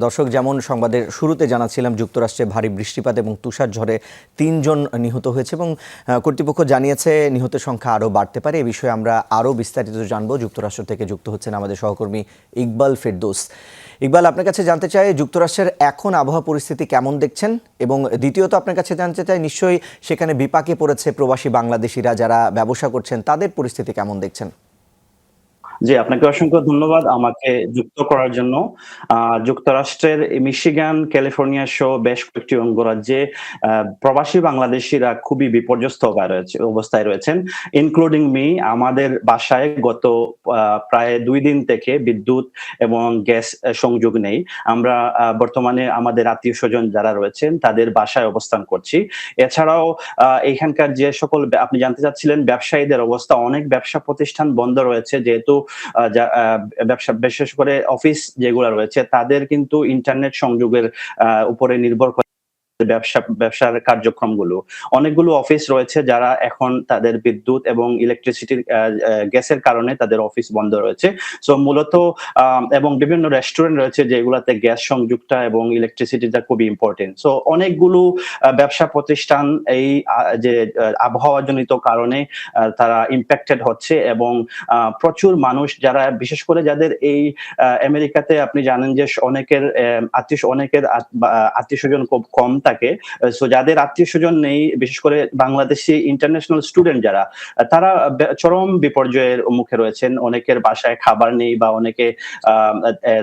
দর্শক, যেমন সংবাদের শুরুতে জানাচ্ছিলাম, যুক্তরাষ্ট্রে ভারী বৃষ্টিপাত এবং তুষার ঝড়ে তিনজন নিহত হয়েছে এবং কর্তৃপক্ষ জানিয়েছে নিহতের সংখ্যা আরও বাড়তে পারে। এ বিষয়ে আমরা আরও বিস্তারিত জানব। যুক্তরাষ্ট্র থেকে যুক্ত হচ্ছেন আমাদের সহকর্মী ইকবাল ফেরদৌস। ইকবাল, আপনার কাছে জানতে চাই, যুক্তরাষ্ট্রের এখন আবহাওয়া পরিস্থিতি কেমন দেখছেন? এবং দ্বিতীয়ত, আপনার কাছে জানতে চাই, নিশ্চয়ই সেখানে বিপাকে পড়েছে প্রবাসী বাংলাদেশিরা যারা ব্যবসা করছেন, তাদের পরিস্থিতি কেমন দেখছেন? জি, আপনাকে অসংখ্য ধন্যবাদ আমাকে যুক্ত করার জন্য। যুক্তরাষ্ট্রের মিশিগান, ক্যালিফোর্নিয়া সহ বেশ কয়েকটি অঙ্গরাজ্যে প্রবাসী বাংলাদেশিরা খুবই বিপর্যস্ত অবস্থায় রয়েছে রয়েছেন ইনক্লুডিং মি আমাদের বাসায় গত প্রায় দুই দিন থেকে বিদ্যুৎ এবং গ্যাস সংযোগ নেই। আমরা বর্তমানে আমাদের আত্মীয় স্বজন যারা রয়েছেন, তাদের বাসায় অবস্থান করছি। এছাড়াও এখানকার যে সকল, আপনি জানতে চাচ্ছিলেন, ব্যবসায়ীদের অবস্থা, অনেক ব্যবসা প্রতিষ্ঠান বন্ধ রয়েছে, যেহেতু ব্যবসা বিশেষ করে অফিস যেগুলো রয়েছে তাদের কিন্তু ইন্টারনেট সংযোগের উপরে নির্ভর করে ব্যবসা ব্যবসার কার্যক্রমগুলো। অনেকগুলো অফিস রয়েছে যারা এখন তাদের বিদ্যুৎ এবং ইলেকট্রিসিটির গ্যাসের কারণে তাদের অফিস বন্ধ রয়েছে। সো মূলত এবং বিভিন্ন রেস্টুরেন্ট রয়েছে যেগুলোতে গ্যাস সংযুক্তা এবং ইলেকট্রিসিটিটা খুবই ইম্পর্টেন্ট সো অনেকগুলো ব্যবসা প্রতিষ্ঠান এই যে আহ, আবহাওয়াজনিত কারণে তারা ইম্প্যাক্টেড হচ্ছে এবং প্রচুর মানুষ যারা বিশেষ করে যাদের এই আমেরিকাতে আপনি জানেন যে অনেকের আত্মীয় অনেকের আত্মীয় স্বজন খুব কম থাকে সো যাদের আত্মীয় স্বজন নেই, বিশেষ করে বাংলাদেশি ইন্টারন্যাশনাল স্টুডেন্ট যারা তারা চরম বিপর্যয়ের মুখে রয়েছেন। অনেকের বাসায় খাবার নেই বা অনেকে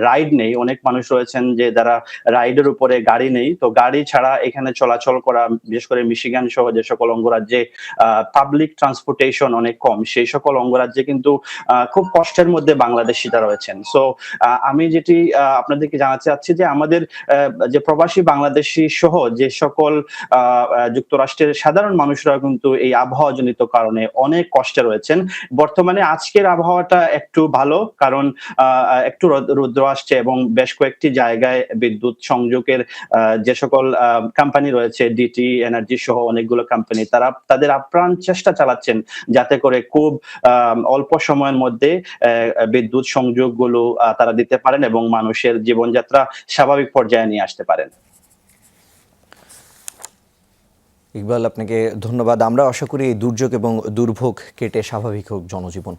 রাইড নেই। অনেক মানুষ রয়েছেন যে যারা রাইডের উপরে গাড়ি নেই। তো গাড়ি ছাড়া এখানে চলাচল করা, বিশেষ করে মিশিগান সহ যে সকল অঙ্গরাজ্যে পাবলিক ট্রান্সপোর্টেশন অনেক কম। সেই সকল অঙ্গরাজ্যে কিন্তু খুব কষ্টের মধ্যে বাংলাদেশিরা রয়েছেন। সো আমি যেটি আপনাদেরকে জানাতে চাচ্ছি যে আমাদের যে প্রবাসী বাংলাদেশি সহ যে সকল যুক্তরাষ্ট্রের সাধারণ মানুষরা কিন্তু এই আবহাওয়া জনিত কারণে অনেক কষ্টে রয়েছেন। বর্তমানে আজকের আবহাওয়াটা একটু ভালো, কারণ একটু রৌদ- রৌদ্র আসছে এবং বেশ কয়েকটি জায়গায় বিদ্যুৎ সংযোগের যে সকল কোম্পানি রয়েছে ডিটি এনার্জি সহ অনেকগুলো কোম্পানি তারা তাদের আপ্রাণ চেষ্টা চালাচ্ছেন যাতে করে খুব অল্প সময়ের মধ্যে বিদ্যুৎ সংযোগগুলো তারা দিতে পারেন এবং মানুষের জীবনযাত্রা স্বাভাবিক পর্যায়ে নিয়ে আসতে পারেন। ইকবাল আপনাকে ধন্যবাদ। আমরা আশা করি এই দুর্যোগ এবং দুর্ভোগ কেটে স্বাভাবিক হোক জনজীবন।